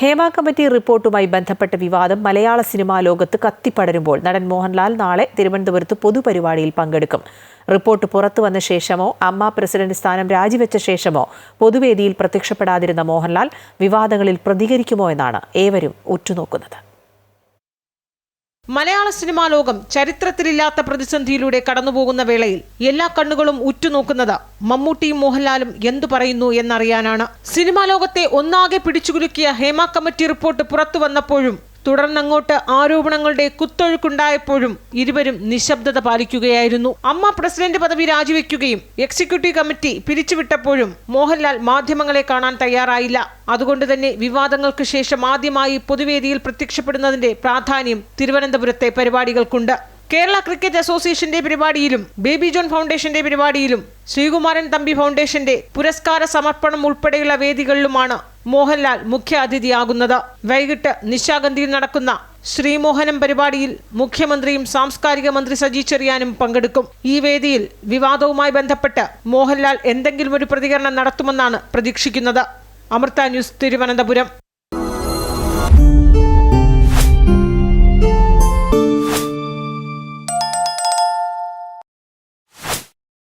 Hema committee റിപ്പോർട്ടുമായി ബന്ധപ്പെട്ട വിവാദം മലയാള cinema ലോകത്ത് കത്തിപ്പടരുമ്പോൾ നടൻ മോഹൻലാൽ നാളെ തിരുവനന്തപുരത്ത് പൊതുപരിപാടിയിൽ പങ്കെടുക്കും. റിപ്പോർട്ട് പുറത്തു വന്ന ശേഷമോ അമ്മ പ്രസിഡന്റ് സ്ഥാനം രാജിവെച്ച ശേഷമോ പൊതുവേദിയിൽ പ്രത്യക്ഷപ്പെടാതിരുന്ന മോഹൻലാൽ വിവാദങ്ങളിൽ പ്രതികരിക്കുമോ എന്നാണ് ഏവരും ഉറ്റുനോക്കുന്നത്. മലയാള സിനിമാ ലോകം ചരിത്രത്തിലില്ലാത്ത പ്രതിസന്ധിയിലൂടെ കടന്നുപോകുന്ന വേളയിൽ എല്ലാ കണ്ണുകളും ഉറ്റുനോക്കുന്നത് മമ്മൂട്ടിയും മോഹൻലാലും എന്തു പറയുന്നു എന്നറിയാനാണ്. സിനിമാ ലോകത്തെ ഒന്നാകെ പിടിച്ചുകുലുക്കിയ ഹേമ കമ്മിറ്റി റിപ്പോർട്ട് പുറത്തു വന്നപ്പോഴും തുടർന്നങ്ങോട്ട് ആരോപണങ്ങളുടെ കുത്തൊഴുക്കുണ്ടായപ്പോഴും ഇരുവരും നിശബ്ദത പാലിക്കുകയായിരുന്നു. അമ്മ പ്രസിഡന്റ് പദവി രാജിവെക്കുകയും എക്സിക്യൂട്ടീവ് കമ്മിറ്റി പിരിച്ചുവിട്ടപ്പോഴും മോഹൻലാൽ മാധ്യമങ്ങളെ കാണാൻ തയ്യാറായില്ല. അതുകൊണ്ട് തന്നെ വിവാദങ്ങൾക്ക് ശേഷം ആദ്യമായി പൊതുവേദിയിൽ പ്രത്യക്ഷപ്പെടുന്നതിന്റെ പ്രാധാന്യം തിരുവനന്തപുരത്തെ പരിപാടികൾക്കുണ്ട്. കേരള ക്രിക്കറ്റ് അസോസിയേഷന്റെ പരിപാടിയിലും ബേബി ജോൺ ഫൗണ്ടേഷന്റെ പരിപാടിയിലും ശ്രീകുമാരൻ തമ്പി ഫൗണ്ടേഷന്റെ പുരസ്കാര സമർപ്പണം ഉൾപ്പെടെയുള്ള വേദികളിലുമാണ് മോഹൻലാൽ മുഖ്യ അതിഥിയാകുന്നത് വൈകിട്ട് നിശാഗന്ധിയിൽ നടക്കുന്ന ശ്രീമോഹനം പരിപാടിയിൽ മുഖ്യമന്ത്രിയും സാംസ്കാരിക മന്ത്രി സജി ചെറിയാനും പങ്കെടുക്കും. ഈ വേദിയിൽ വിവാദവുമായി ബന്ധപ്പെട്ട് മോഹൻലാൽ എന്തെങ്കിലും ഒരു പ്രതികരണം നടത്തുമെന്നാണ് പ്രതീക്ഷിക്കുന്നത്. അമൃത ന്യൂസ് തിരുവനന്തപുരം.